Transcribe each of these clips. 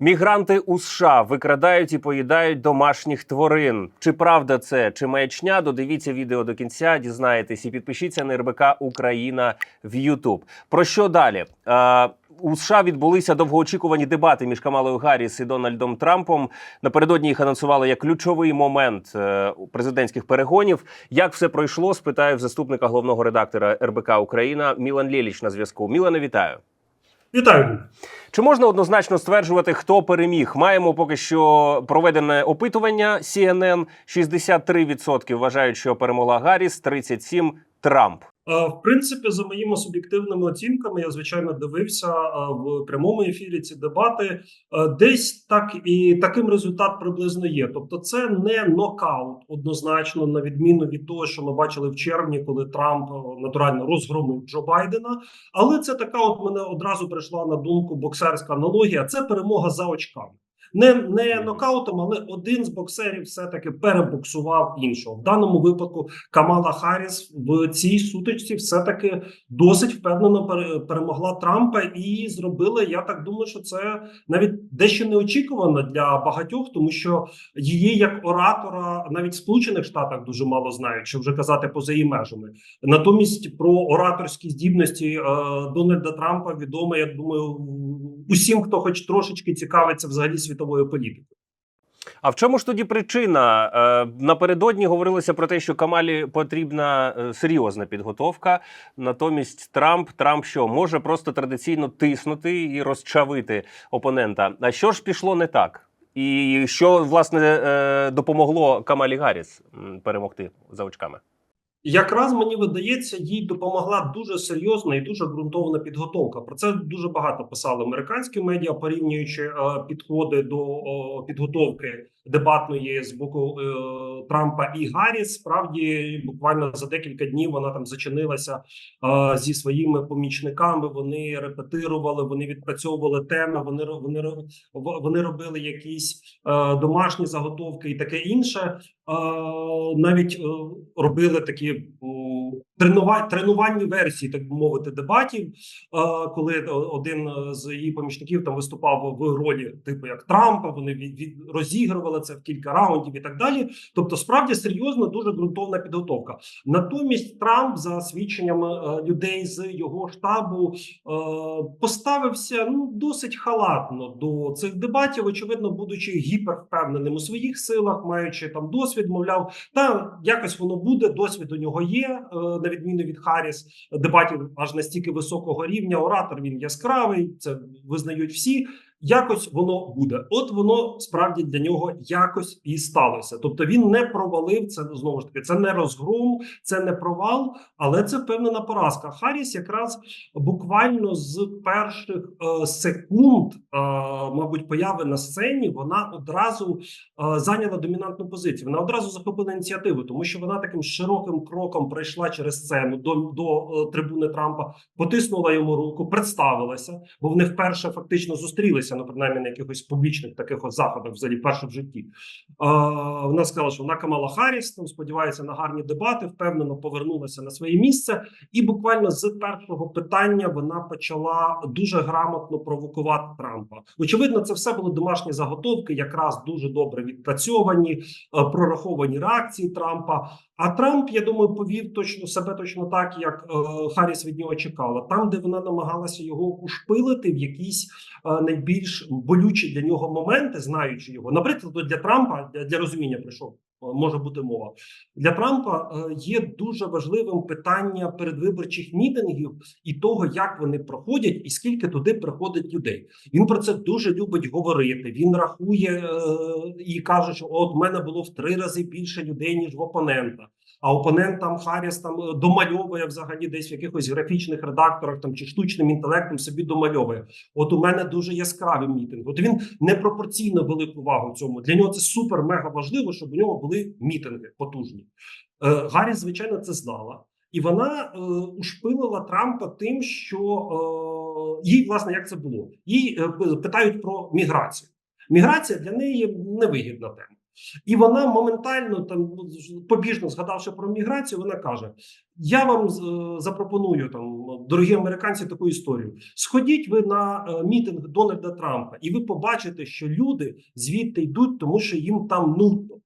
Мігранти у США викрадають і поїдають домашніх тварин. Чи правда це, чи маячня? Додивіться відео до кінця, дізнаєтесь і підпишіться на РБК Україна в YouTube. Про що далі? Е, у США відбулися довгоочікувані дебати між Камалою Гарріс і Дональдом Трампом. Напередодні їх анонсували як ключовий момент е, президентських перегонів. Як все пройшло? Спитаю в заступника головного редактора РБК Україна Мілан Лєліч на зв'язку. Мілане, вітаю. Вітаю. Чи можна однозначно стверджувати, хто переміг? Маємо поки що проведене опитування CNN. 63% вважають, що перемогла Гарріс, 37% Трамп. Е, В принципі, за моїми суб'єктивними оцінками, я звичайно дивився е, в прямому ефірі ці дебати. Е, Десь так і таким результат приблизно є. Тобто, це не нокаут однозначно, на відміну від того, що ми бачили в червні, коли Трамп натурально розгромив Джо Байдена. Але це така, от мене одразу прийшла на думку боксерська аналогія. Це перемога за очками. Не, не нокаутом, але один з боксерів все-таки перебоксував іншого. В даному випадку Камала Харріс в цій сутичці все-таки досить впевнено пере- перемогла Трампа і зробила. Я так думаю, що це навіть дещо неочікувано для багатьох, тому що її як оратора навіть в Сполучених Штатах дуже мало знають, що вже казати поза її межами. Натомість про ораторські здібності е, Дональда Трампа відомо, я думаю, усім, хто хоч трошечки цікавиться взагалі світовою політикою. А в чому ж тоді причина? Е, напередодні говорилося про те, що Камалі потрібна е, серйозна підготовка. Натомість Трамп Трамп що може просто традиційно тиснути і розчавити опонента. А що ж пішло не так? І що власне е, допомогло Камалі Гарріс перемогти за очками? Якраз мені видається, їй допомогла дуже серйозна і дуже ґрунтовна підготовка. Про це дуже багато писали американські медіа, порівнюючи е, підходи до підготовки дебатної з боку е, Трампа і Гарріс. Справді, буквально за декілька днів вона там зачинилася е, зі своїми помічниками. Вони репетирували, вони відпрацьовували теми. Вони вони вони робили якісь домашні заготовки і таке інше. Навіть робили такі people тренувальні версії, так би мовити, дебатів. Е, коли один е, з її помічників там виступав в ролі, типу як Трампа, вони від, розігрували це в кілька раундів і так далі. Тобто, справді серйозна, дуже ґрунтовна підготовка. Натомість Трамп, за свідченнями е, людей з його штабу, е, поставився ну досить халатно до цих дебатів. Очевидно, будучи гіпервпевненим у своїх силах, маючи там досвід, мовляв, та якось воно буде. Досвід у нього є, е, на відміну від Харріс, дебатів аж настільки високого рівня. Оратор він яскравий, це визнають всі. Якось воно буде. От воно справді для нього якось і сталося. Тобто він не провалив це знову ж таки. Це не розгром, це не провал, але це впевнена поразка. Харріс якраз буквально з перших е, секунд, е, мабуть, появи на сцені, вона одразу е, зайняла домінантну позицію. Вона одразу захопила ініціативу, тому що вона таким широким кроком пройшла через сцену до, до е, трибуни Трампа, потиснула йому руку, представилася, бо вони вперше фактично зустрілися, ну принаймні на якихось публічних таких от заходах, взагалі вперше в житті. Е, вона сказала, що вона Камала Харріс, там сподівається на гарні дебати, впевнено повернулася на своє місце, і буквально з першого питання вона почала дуже грамотно провокувати Трампа. Очевидно, це все були домашні заготовки, якраз дуже добре відпрацьовані, е, прораховані реакції Трампа. А Трамп, я думаю, повів точно себе точно так, як е, Харріс від нього чекала. Там, де вона намагалася його ушпилити в якісь е, найбільш болючі для нього моменти, знаючи його. Наприклад, для Трампа для, для розуміння прийшов. Може бути мова для Трампа е, є дуже важливим питання передвиборчих мітингів і того, як вони проходять, і скільки туди приходить людей. Він про це дуже любить говорити. Він рахує е, і каже, що от мене було в три рази більше людей ніж в опонента. А опонент там Харріс там е, домальовує взагалі десь в якихось графічних редакторах там чи штучним інтелектом собі домальовує. От у мене дуже яскравий мітинг. От він непропорційно велику увагу цьому. Для нього це супер мега важливо, щоб у нього були мітинги потужні. Е, Гарріс, звичайно, це знала. І вона е, ушпилила Трампа тим, що е, їй, власне, як це було? Їй е, питають про міграцію. Міграція для неї невигідна тема. І вона моментально там побіжно згадавши про міграцію, вона каже: Я вам запропоную там, дорогі американці, таку історію. Сходіть ви на е, мітинг Дональда Трампа, і ви побачите, що люди звідти йдуть, тому що їм там нудно.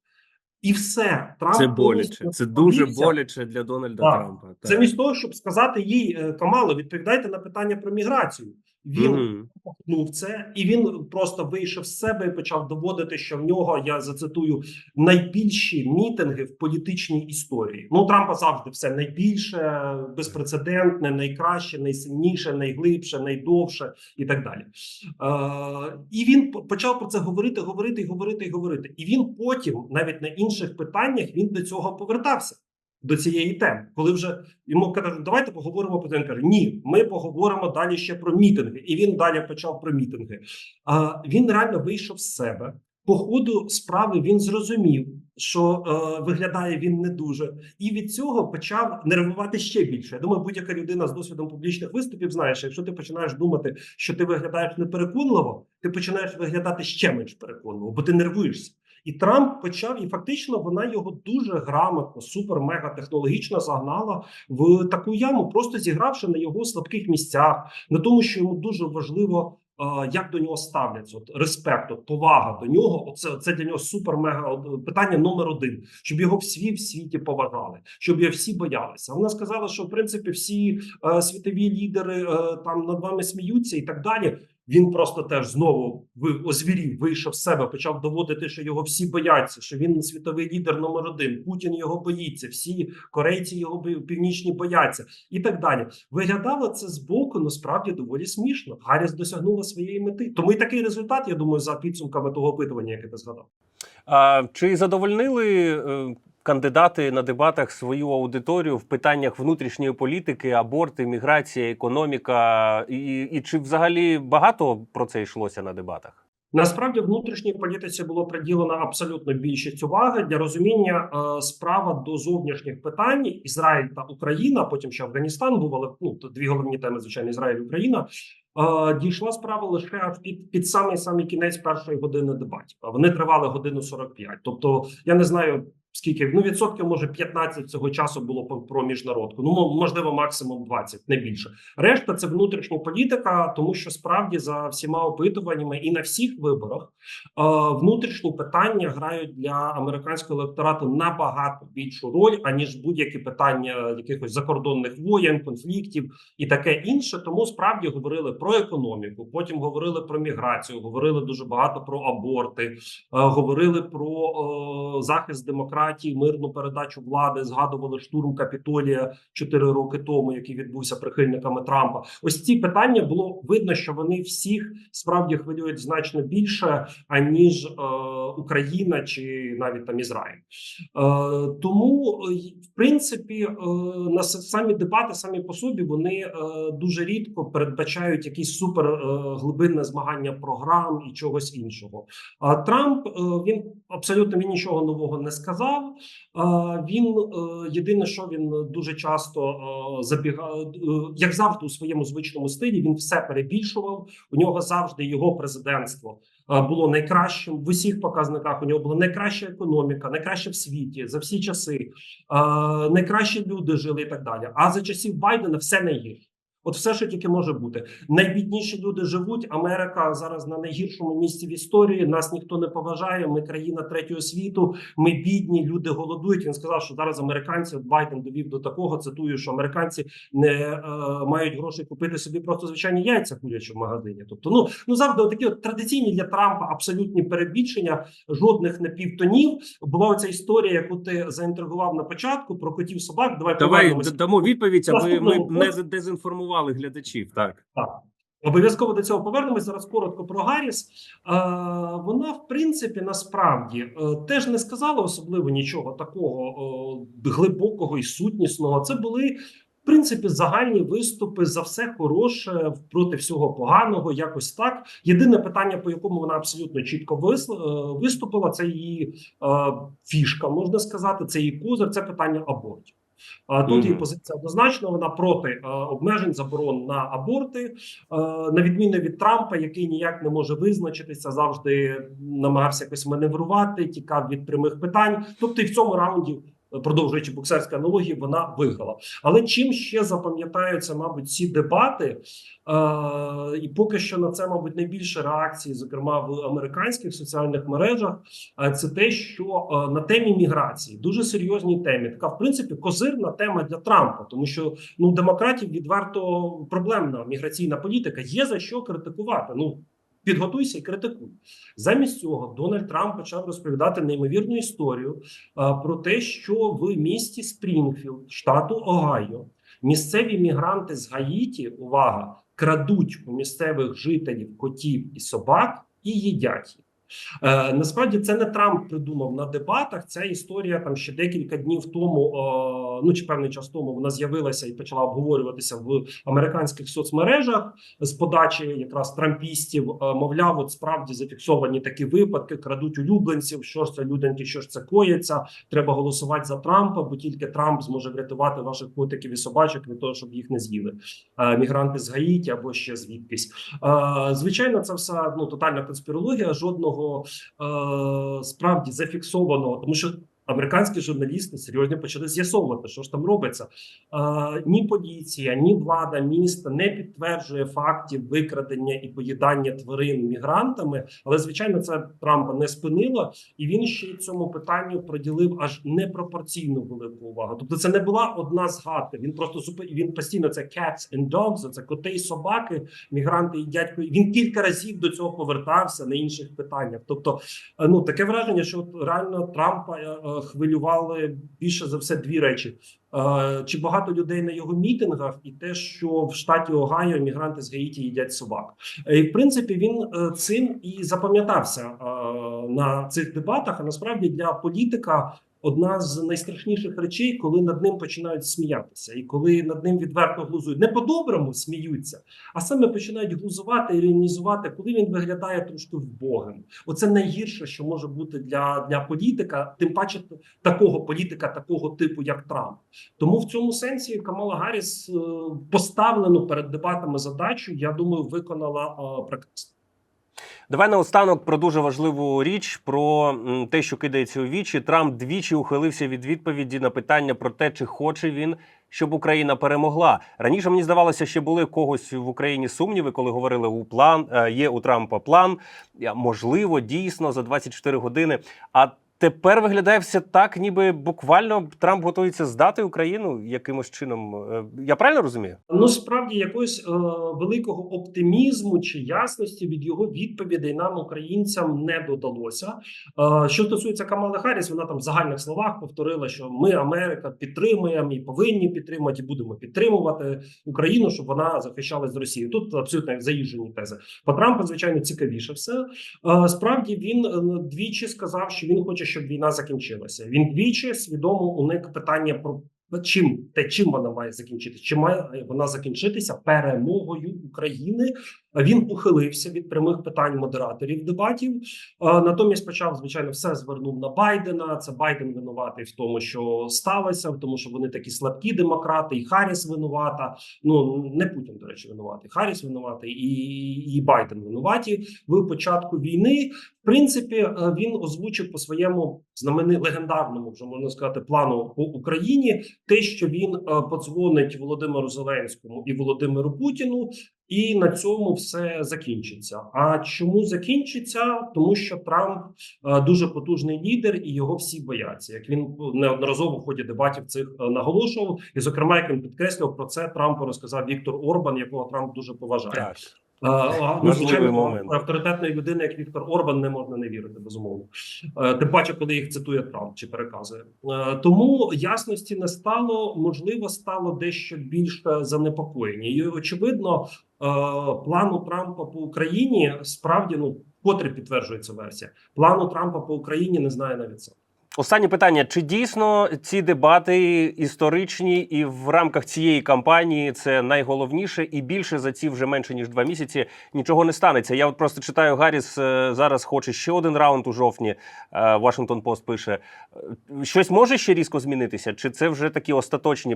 І все Трамп Це боляче. Це дуже боляче для Дональда Так. Трампа. Так. Замість того, щоб сказати їй е, Камало, відповідайте на питання про міграцію. Він пахнув це, і він просто вийшов з себе і почав доводити, що в нього я зацитую найбільші мітинги в політичній історії. Ну Трампа завжди все найбільше, безпрецедентне, найкраще, найсильніше, найглибше, найдовше і так далі. Е, і він почав про це говорити, говорити, говорити говорити. І він потім, навіть на інших питаннях, він до цього повертався. До цієї теми, коли вже йому кажуть, давайте поговоримо про це. Ні, ми поговоримо далі ще про мітинги. І він далі почав про мітинги. А він реально вийшов з себе. По ходу справи він зрозумів, що е, виглядає він не дуже, і від цього почав нервувати ще більше. Я думаю, будь-яка людина з досвідом публічних виступів знає, що якщо ти починаєш думати, що ти виглядаєш непереконливо, ти починаєш виглядати ще менш переконливо, бо ти нервуєшся. І Трамп почав, і фактично вона його дуже грамотно, супер-мега технологічно загнала в таку яму, просто зігравши на його слабких місцях, на тому, що йому дуже важливо. е, Як до нього ставляться? От респект, от повага до нього. Оце це для нього супер-мега питання номер один, щоб його всі в світі поважали, щоб його всі боялися. Вона сказала, що в принципі всі е, світові лідери е, там над вами сміються і так далі. Він просто теж знову озвірів, вийшов з себе, почав доводити, що його всі бояться, що він світовий лідер номер один. Путін його боїться, всі корейці його північні бояться, і так далі. Виглядало це збоку, насправді доволі смішно. Гарріс досягнула своєї мети. Тому і такий результат, я думаю, за підсумками того опитування, яке ти згадав. А, чи задовольнили е, кандидати на дебатах свою аудиторію в питаннях внутрішньої політики, аборти, міграція, економіка? І, і чи взагалі багато про це йшлося на дебатах? Насправді внутрішній політиці було приділено абсолютно більшість уваги для розуміння е, справа до зовнішніх питань Ізраїль та Україна. Потім ще Афганістан був, але ну дві головні теми, звичайно, Ізраїль Україна. Е, дійшла справа лише під, під самий самий кінець першої години дебатів. Вони тривали годину 45. Тобто, я не знаю. Скільки ну відсотків може 15 цього часу було про міжнародку? Ну мо- можливо, максимум 20, не більше. Решта це внутрішня політика, тому що справді за всіма опитуваннями і на всіх виборах е, внутрішні питання грають для американського електорату набагато більшу роль аніж будь-які питання якихось закордонних воєн, конфліктів і таке інше. Тому справді говорили про економіку, потім говорили про міграцію, говорили дуже багато про аборти, е, говорили про е, захист демократії, мирну передачу влади. Згадували штурм Капітолія 4 роки тому, який відбувся прихильниками Трампа. Ось ці питання було видно, що вони всіх справді хвилюють значно більше аніж е, Україна чи навіть там Ізраїль. Е, тому, е, в принципі, е, на самі дебати самі по собі вони е, дуже рідко передбачають якісь супер е, глибинне змагання програм і чогось іншого. А Трамп е, він абсолютно він нічого нового не сказав. А, Він е, єдине, що він дуже часто е, забігав, е, як завжди у своєму звичному стилі. Він все перебільшував. У нього завжди його президентство е, було найкращим в усіх показниках. У нього була найкраща економіка, найкраща в світі за всі часи. е, Найкращі люди жили і так далі. А за часів Байдена все найгірше. От все, що тільки може бути. Найбідніші люди живуть. Америка зараз на найгіршому місці в історії. Нас ніхто не поважає. Ми країна третього світу. Ми бідні, люди голодують. Він сказав, що зараз американці от Байден довів до такого. Цитую, що американці не е, мають грошей купити собі просто звичайні яйця курячі в магазині. Тобто, ну ну завжди такі от традиційні для Трампа абсолютні перебільшення, жодних напівтонів. Була оця історія, яку ти заінтригував на початку про котів собак. Давай Давай дамо відповідь, аби ми не посту. Дезінформували глядачів. Так. Обов'язково до цього повернемось. Зараз коротко про Гарріс. Вона, в принципі, насправді е, теж не сказала особливо нічого такого глибокого і сутнісного. Це були. В принципі, загальні виступи за все хороше проти всього поганого, якось так. Єдине питання, по якому вона абсолютно чітко е, виступила, це її е, фішка, можна сказати, це її козир, це питання абортів. А тут Мгм. її позиція однозначно. Вона проти е, обмежень заборон на аборти, е, на відміну від Трампа, який ніяк не може визначитися, завжди намагався якось маневрувати, тікав від прямих питань. Тобто, і в цьому раунді. Продовжуючи боксерські аналогії, вона виграла. Але чим ще запам'ятаються, мабуть, ці дебати, е, і поки що на це, мабуть, найбільше реакції, зокрема в американських соціальних мережах, е, це те, що е, на темі міграції дуже серйозній темі. Така, в принципі, козирна тема для Трампа, тому що ну демократів відверто проблемна міграційна політика. Є за що критикувати. Ну підготуйся і критикуй. Замість цього Дональд Трамп почав розповідати неймовірну історію а, про те, що в місті Спрінгфілд, штату Огайо, місцеві мігранти з Гаїті, увага, крадуть у місцевих жителів котів і собак і їдять їх. Е, насправді це не Трамп придумав на дебатах. Ця історія там ще декілька днів тому, е, ну чи певний час тому, вона з'явилася і почала обговорюватися в американських соцмережах з подачі якраз трампістів. Е, мовляв, от справді зафіксовані такі випадки, крадуть улюбленців. Що ж це люденьки, що ж це коїться? Треба голосувати за Трампа, бо тільки Трамп зможе врятувати ваших котиків і собачок від того, щоб їх не з'їли. Мігранти з Гаїті або ще звідкись. Звичайно, це все ну тотальна конспірологія. Жодного е, справді зафіксованого, тому що. Американські журналісти серйозно почали з'ясовувати, що ж там робиться. Е, ні поліція, ні влада міста не підтверджує фактів викрадення і поїдання тварин мігрантами. Але звичайно, це Трампа не спинило, і він ще цьому питанню приділив аж непропорційну велику увагу. Тобто, це не була одна згадка. Він просто зупи... він постійно це cats and dogs, це коти і собаки, мігранти і дядько. Він кілька разів до цього повертався на інших питаннях. Тобто, е, ну таке враження, що реально Трампа е, е, хвилювали більше за все дві речі. Е, Чи багато людей на його мітингах, і те, що в штаті Огайо мігранти з Гаїті їдять собак, Е, і в принципі він е, цим і запам'ятався е, на цих дебатах. А насправді для політика одна з найстрашніших речей, коли над ним починають сміятися, і коли над ним відверто глузують. Не по-доброму сміються, а саме починають глузувати, іронізувати, коли він виглядає трошки вбогим. Оце найгірше, що може бути для, для політика, тим паче такого політика, такого типу, як Трамп. Тому в цьому сенсі Камала Гарріс е, поставлену перед дебатами задачу, я думаю, виконала е, прекрасно. Давай наостанок про дуже важливу річ про те, що кидається у вічі. Трамп двічі ухилився від відповіді на питання про те, чи хоче він, щоб Україна перемогла. Раніше мені здавалося, що були когось в Україні сумніви, коли говорили у план е, є у Трампа план. Можливо, дійсно за 24 години. А тепер виглядає все так, ніби буквально Трамп готується здати Україну якимось чином. Е, Я правильно розумію? Ну справді якогось е, великого оптимізму чи ясності від його відповідей нам, українцям, не додалося. Е, що стосується Камали Харріс, вона там в загальних словах повторила, що ми, Америка, підтримуємо і повинні підтримувати, і будемо підтримувати Україну, щоб вона захищалась з Росії. Тут абсолютно заїжджені тези. По Трампу, звичайно, цікавіше все. Е, Справді він е, двічі сказав, що він хоче, щоб війна закінчилася. Він двічі свідомо уник питання про чим те, чим вона має закінчитися? Чи має вона закінчитися перемогою України? Він ухилився від прямих питань модераторів дебатів. Натомість почав звичайно все звернув на Байдена. Це Байден винуватий в тому, що сталося, в тому, що вони такі слабкі демократи, і Харріс винувата. Ну не Путін, до речі, винуватий. Харріс винуватий, і, і Байден винуваті в початку війни. В принципі, е, він озвучив по своєму знамени легендарному, вже можна сказати, плану по Україні те, що він е, подзвонить Володимиру Зеленському і Володимиру Путіну, і на цьому все закінчиться. А чому закінчиться? Тому що Трамп е, дуже потужний лідер, і його всі бояться. Як він неодноразово в ході дебатів цих е, наголошував, і зокрема, як він підкреслював про це, Трампу розказав Віктор Орбан, якого Трамп дуже поважає. А, Ну, звичайно, момент. авторитетної людини, як Віктор Орбан, не можна не вірити, безумовно. Е, Тим паче, коли їх цитує Трамп чи переказує. Е, Тому ясності не стало, можливо, стало дещо більше занепокоєння. І очевидно, е, плану Трампа по Україні справді ну котре підтверджується версія. Плану Трампа по Україні не знає навіть сам. Останнє питання: чи дійсно ці дебати історичні, і в рамках цієї кампанії це найголовніше, і більше за ці вже менше ніж два місяці нічого не станеться? Я от просто читаю Гарріс е, зараз хоче ще один раунд у жовтні. Вашингтон Пост пише: Е, щось може ще різко змінитися, чи це вже такі остаточні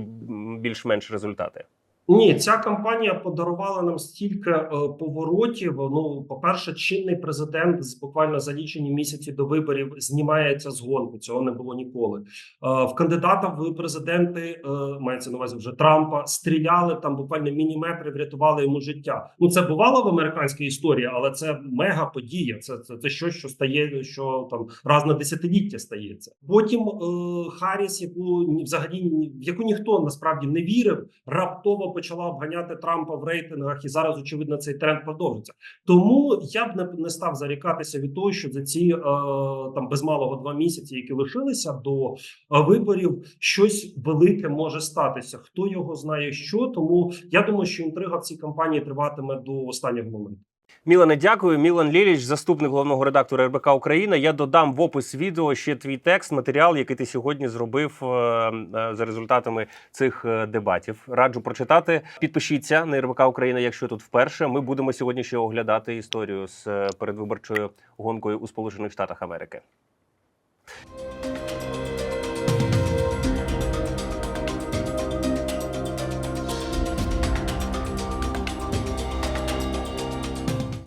більш-менш результати? Ні, ця кампанія подарувала нам стільки е, поворотів. Ну, по-перше, чинний президент з буквально за лічені місяці до виборів знімається з гонки. Цього не було ніколи. Е, в кандидата в президенти е, мається на увазі вже Трампа. Стріляли там буквально мініметри, врятували йому життя. Ну це бувало в американській історії, але це мега подія. Це це, це щось, що стає, що там раз на десятиліття стається. Потім е, Харріс, яку взагалі в яку ніхто насправді не вірив, раптово почала обганяти Трампа в рейтингах, і зараз очевидно цей тренд продовжиться. Тому я б не, не став зарікатися від того, що за ці е, там без малого два місяці, які лишилися до е, виборів, щось велике може статися. Хто його знає, що тому я думаю, що інтрига в цій кампанії триватиме до останнього моменту. Мілане, дякую. Мілан Ліліч, заступник головного редактора РБК Україна. Я додам в опис відео ще твій текст, матеріал, який ти сьогодні зробив е, е, за результатами цих е, дебатів. Раджу прочитати. Підпишіться на РБК Україна, якщо тут вперше. Ми будемо сьогодні ще оглядати історію з передвиборчою гонкою у Сполучених Штатах Америки.